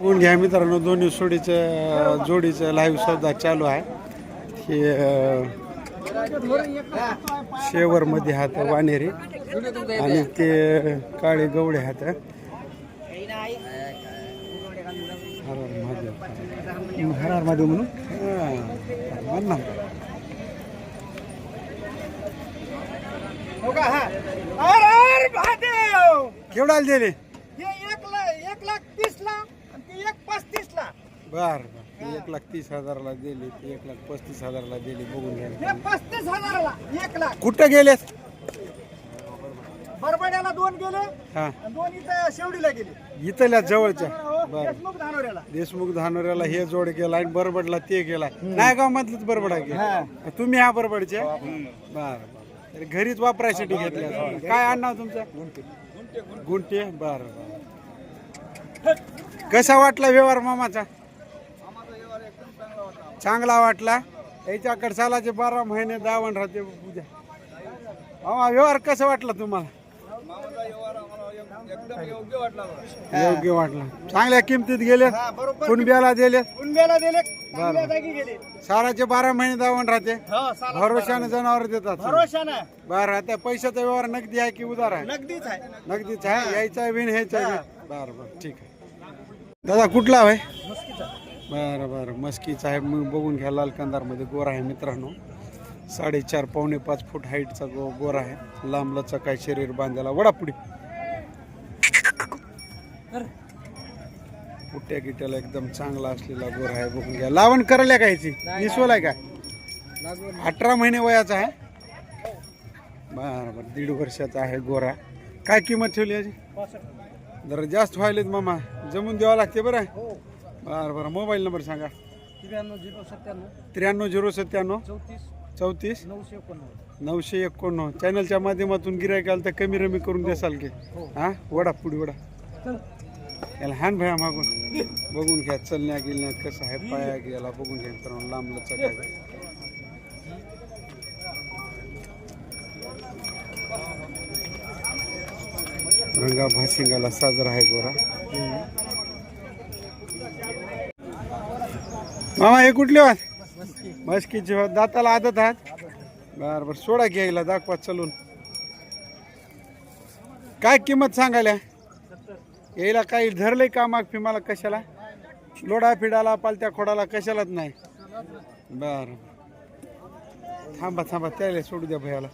बघून घ्या मित्रांनो दोन्ही सोडीचं जोडीचं लाईव्ह सौदा चालू आहे. हे शेवरमध्ये हात वानेरी आणि ते काळे गवळे हात. हर हर महादेव हर हर महादेव म्हणून म्हण ना. का हर हर महादेव! केवढ्याला दिले हे एक लाख एक लाख तीस ला आणि ते एक पस्तीस ला बर बर. एक लाख तीस हजाराला दिली एक लाख पस्तीस हजाराला दिली बघून घ्या. हे पस्तीस हजाराला एक लाख. कुठं गेलेत? बरबड्याला दोन गेले हा. आणि दोन इथं शेवडीला गेले. इथल्या जवळच्या. हो, बर. देशमुख धानोऱ्याला. देशमुख धानोऱ्याला हे जोड केला आणि बरबडला ते केला. नायगाव मधलंच बरबडा की तुम्ही ह्या बरबडचे बर बर. तर घरीच वापरायसाठी घेतल्या. काय आणणार तुमचं? गुंटे बर बर. कसा वाटला व्यवहार मामाचा? चांगला वाटला. याच्याकडे सालाचे बारा महिने दावण राहते पूजा. मामा व्यवहार कसा वाटला तुम्हाला? योग्य वाटला. चांगल्या किमतीत गेले हा कुणब्याला दिले. कुंड्याला दिले चांगल्या जागी गेले. साराचे बारा महिने दावण राहते. हो भरोशाने जनावर देतात भरोशा ना बरं आता पैशाचा व्यवहार नगदी आहे की उधार आहे? नगदीच आहे. नगदीच आहे. यायचा बिन ह्याचा बी. बरं बरं ठीक आहे. दादा कुठला आहे बरं बरं. मस्कीचा आहे मग बघून घ्या लाल कंदारमध्ये गोर आहे मित्रांनो. साडेचार पावणे पाच फूट हाईटचा गो गोर आहे. लांब आहे शरीर बांधायला. वडापुडी पुट्या गिट्याला एकदम चांगला असलेला गोर आहे. बघून घ्या. लावण करायला काय याची? निसवलाय का? अठरा महिने वयाचा आहे. बरं बरं. दीड वर्षाचा आहे गोरा. काय किंमत ठेवली याची? जरा जास्त व्हायलेत मामा. जमून द्यावं लागते बरं. बरं बरं. मोबाईल नंबर सांगा. त्र्याण्णव झिरो सत्त्याण्णव. त्र्याण्णव झिरो सत्त्याण्णव. चौतीस. चौतीस. नऊशे एकोणनव्वद. नऊशे एकोणनव्वद. चॅनलच्या माध्यमातून गिरायकाल तर कमी रमी करून देसाल की? हा. वडा पुढे वडा. याला हान भया मागून. बघून घ्या चलण्या गिलण्यात कसं आहे पाया गेला बघून घ्या मित्रांनो लांब लचक रंगा भाशिंगाला साजरा आहे गोरा. मामा हे कुठले आहात मस्कीचे होत. दाताला आदत आहात? बर बर. सोडा घ्यायला दाखवा चलून. काय किंमत सांगायला? यायला काही धरलंय का माग मला कशाला? लोडा फिडाला पालत्या खोडाला कशालाच नाही. बर थांबा थांबा. त्याला सोडू द्या भयाला.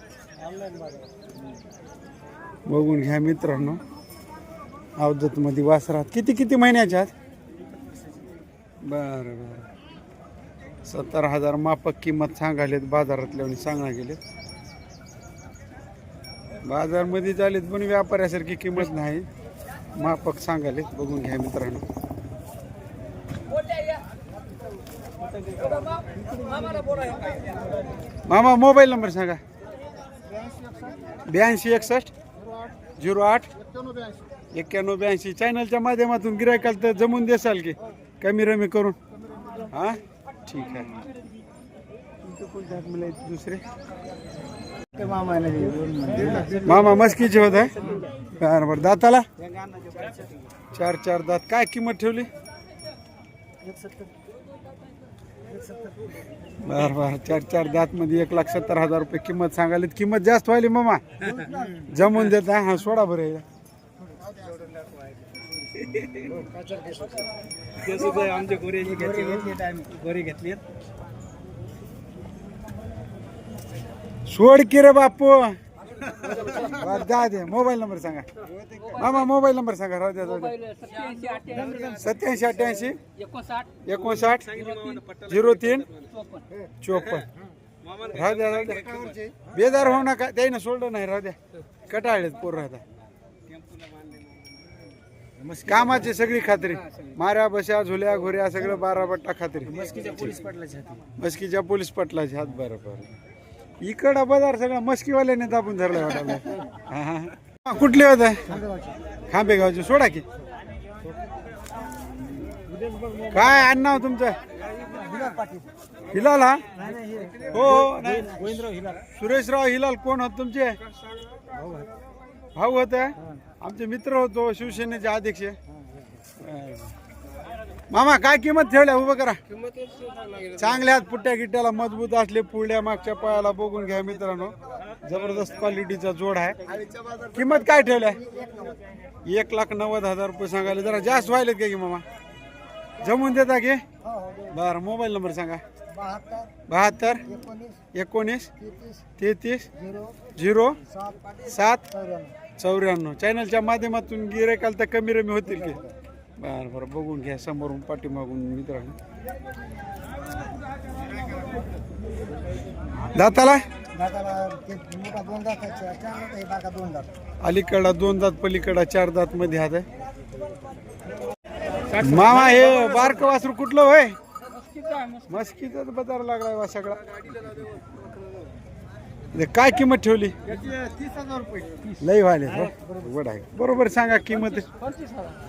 बघून घ्या मित्रांनो. अवधतमध्ये वासरात. किती किती महिन्याच्या आहात? बरं बरं. सत्तर हजार मापक किंमत सांगायलेत बाजारातल्या सांगा गेलेत. बाजारमध्ये झालेत पण व्यापाऱ्यासारखी किंमत नाही. मापक सांगायलेत बघून घ्या मित्रांनो. मामा मोबाईल नंबर सांगा. ब्याऐंशी एकसष्ट झिरो आठ एक्क्याण्णव ब्याऐंशी. चॅनलच्या माध्यमातून गिरायकाल तर जमून देसाल की कमी रमी करून. हां? ठीक आहे. तुमचं मला दुसरे? मामा मस्कीचे होत आहे? बरं बरं. दाताला? चार चार दात. काय किंमत ठेवली? बर बर. चार चार दात मध्ये एक लाख सत्तर हजार रुपये किंमत सांगायला किंमत जास्त व्हायली मामा. जमून देत आहे. हा सोडा बरं हे. आमच्या गोरे गोरे घेतली सोड की रे बापू. बर द्या दे. मोबाईल नंबर सांगा. मामा मोबाईल नंबर सांगा. राहू द्या द्या सत्याऐंशी अठ्ठ्याऐंशी. एकोणसाठ. झिरो तीन. चोपन्न. राहू द्या राहू द्या बेजार होऊ नका. त्याने सोडलं नाही राहू द्या कटाळलेत पोर राहता कामाची सगळी खात्री. माऱ्या बशा झुल्या घोऱ्या सगळं बारा बट्टा खात्री पोलीस पाटलाच्या मस्कीच्या पोलीस पटलाचे हात बरं बरं. इकडं बाजार सगळं मस्कीवाल्याने दाबून धरलं वाटायला. कुठले होत? खांबे गावचे सोडा की. काय आणणं हो तुमचं? हिलाल हा? हो हो. सुरेशराव हिलाल कोण होत तुमचे? भाऊ होता. आमचे मित्र होतो शिवसेनेचे अध्यक्ष. मामा काय किंमत ठेवल्या? उभं करा. चांगल्या पुट्ट्या गिट्ट्याला मजबूत असले पुढल्या मागच्या पायाला बघून घ्या मित्रांनो. जबरदस्त क्वालिटीचा जोड आहे. किंमत काय ठेवल्या? एक लाख नव्वद हजार रुपये सांगायला जरा जास्त व्हायलेत का की मामा? जमून देता की? बरं मोबाईल नंबर सांगा. बहात्तर एकोणीस तेहतीस झिरो सात चौऱ्याण्णव. चॅनलच्या माध्यमातून गिरेकाल तर कमी रमी होतील की? बरं बरं बघून घ्या समोरून पाठीमागून मित्रांनो दाताला? दोन दात आहे बाका दोन दात. अलीकडा दोन दात पलीकडा चार दात मध्ये हात आहे. मामा हे बारक वासरू कुठलं होय? मस्कीचाच बाजार लागलाय वा सगळा. हे काय किंमत ठेवली? तीस हजार रुपये लई व्हायले हो. बरोबर आहे. बरोबर सांगा किंमत.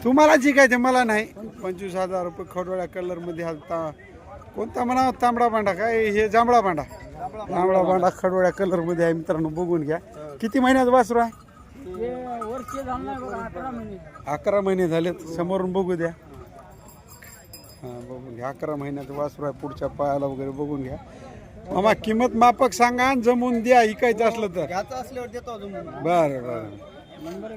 तुम्हाला जी काय ते मला नाही. पंचवीस हजार रुपये खडोळ्या कलरमध्ये हा ता- कोणता म्हणा तांबडा भांडा काय हे जांभळा भांडा. जांभळा भांडा खडोळ्या कलरमध्ये आहे मित्रांनो बघून घ्या. किती महिन्यात वासरू आहे? अकरा महिने अकरा महिने झालेत. समोरून बघू द्या. हा बघून घ्या. अकरा महिन्यात वासरू आहे पुढच्या पायाला वगैरे बघून घ्या. मामा किंमत मापक सांगा आणि जमवून द्या इकायचं असलं तर. घ्यायचं असल्यावर देतो अजून. बरं बरं. नंबर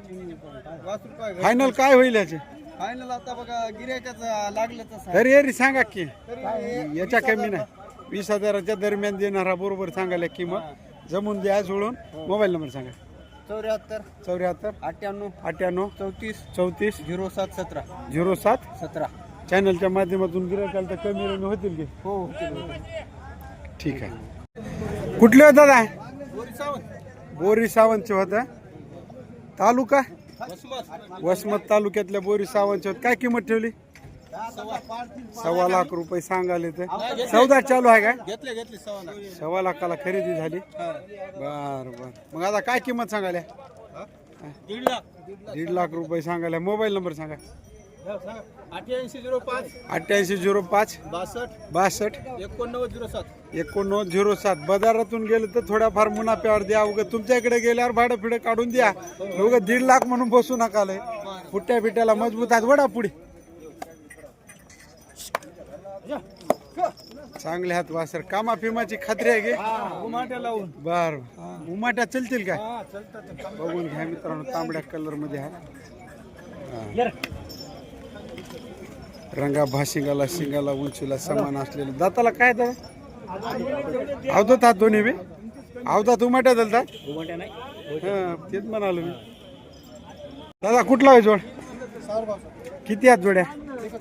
पाच रुपये फायनल काय होईल याचे? फायनल आता बघा गिरायकाचं लागलं तसं तरी अरे सांगा की. तरी याच्या कमी नाही. वीस हजाराच्या दरम्यान देणारा बरोबर सांगायला किंमत. जमून द्या सोडून. मोबाईल नंबर सांगा. चौऱ्याहत्तर. चौऱ्याहत्तर. अठ्ठ्याण्णव. अठ्ठ्याण्णव. चौतीस. चौतीस. झिरो सात सतरा. झिरो सात. सतरा. चॅनलच्या माध्यमातून गिरायकाला तर कमी रमी होतील की? हो ठीक आहे. कुठले होता दादा? बोरी सावंतचे होता. तालुका? वसमत तालुक्यातल्या बोरी सावंतचे होत. काय किंमत ठेवली? सव्वा लाख रुपये सांगाले ते चौदा चालू आहे काय? सव्वा लाखाला खरेदी झाली. बर बर. मग आता काय किंमत सांगाल्या दीड लाख. दीड लाख रुपये सांगायला. मोबाईल नंबर सांगा. अठ्ठ्याऐंशी झिरो पाच. अठ्ठ्याऐंशी झिरो पाच. बासष्ट. बासष्ट. एकोणनव्वद झिरो सात. एकोणनव्वद झिरो सात. बाजारातून गेलं तर थोड्याफार मुनाफ्यावर द्या. उगं तुमच्या इकडे गेल्यावर भाडं फिडं काढून द्या. उगं दीड लाख म्हणून बसू नका लय. फुट्या बिट्याला मजबूत आहेत वडा पुढे चांगले हात वासर. कामा फिमाची खात्री आहे गे उमाट्या लावून. बर. उमाट्या चलतील काय? हा बघून घ्या मित्रांनो तांबड्या कलरमध्ये आहे रंगा भाशिंगाला शिंगाला उंचीला समान असलेलं. दाताला काय दादा अवधात हात दोन्ही बी. अवधात उमाट्या दलतात हा तेच म्हणालो मी. दादा कुठला आहे जोड? किती आहेत जोड्या?